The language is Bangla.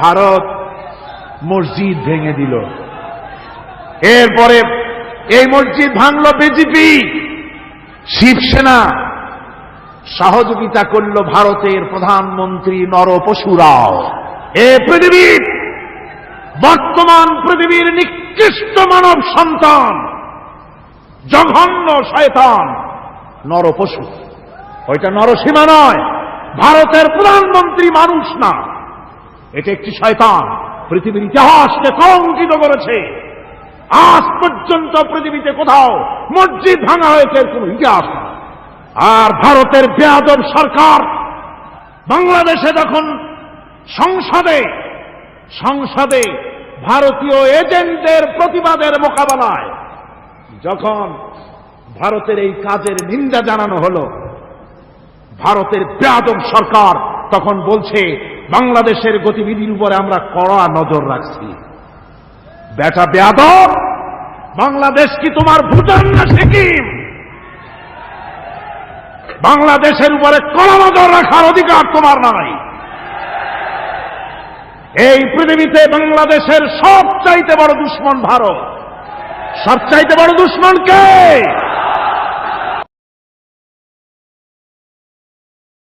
ভারত মসজিদ ভেঙে দিল। এরপরে এই মসজিদ ভাঙল বিজেপি। শিবসেনা সহযোগিতা করল ভারতের প্রধানমন্ত্রী নরপশুরাও এ পৃথিবীর বর্তমান পৃথিবীর নিকৃষ্ট মানব সন্তান, জঘন্য শয়তান নরপশু ওইটা নরসীমা নয়, ভারতের প্রধানমন্ত্রী মানুষ না। এটা একটি শয়তান। পৃথিবীর ইতিহাসকে কলঙ্কিত করেছে। আজ পর্যন্ত পৃথিবীতে কোথাও মসজিদ ভাঙা হয়েছে কোন ইতিহাস আর ভারতের বেয়াদব সরকার বাংলাদেশে যখন সংসদে সংসদে ভারতীয় এজেন্টদের প্রতিবাদের মোকাবেলায় যখন ভারতের এই কাজের নিন্দা জানানো হল, ভারতের বেয়াদব সরকার তখন বলছে বাংলাদেশের গতিবিধির উপরে আমরা কড়া নজর রাখছি। বেটা বেয়াদব, বাংলাদেশ কি তোমার ভুটান না সিকিম? বাংলাদেশের উপরে কড়া নজর রাখার অধিকার তোমার নাই। এই পৃথিবীতে বাংলাদেশের সব চাইতে বড় দুশ্মন ভারত। সব চাইতে বড় দুশ্মন কে?